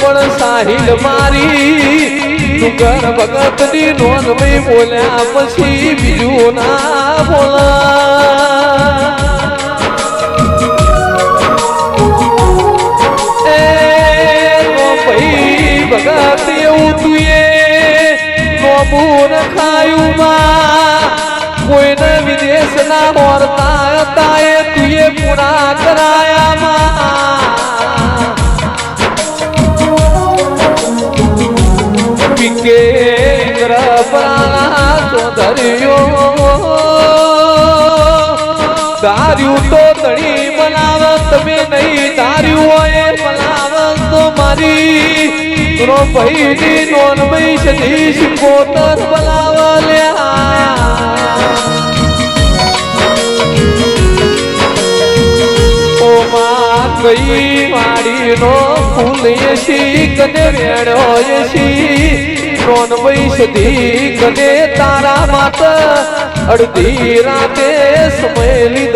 પણ સાહિલ મારી. તું ભગતની નોન ભાઈ બોલ્યા પછી બીજું ના બોલા. ભગત એવું તું એ ખાયું માં. કોઈને વિદેશ ના મોરતા તુએ પૂરા કરાયા માં. ગ્રહપરાણા ચોધર્યો ધાર્યું તો તણી બનાવ, તમે નહીં ધાર્યું હોય બનાવ તો મારી રો ભાઈની નોન ભાઈ સતીશ પોતર બનાવ લ્યા કઈ વાડીનો ફૂલ યશી કને વેડો યશી નોન વૈસધી ને તારા માત અડધી રાતે સમયલી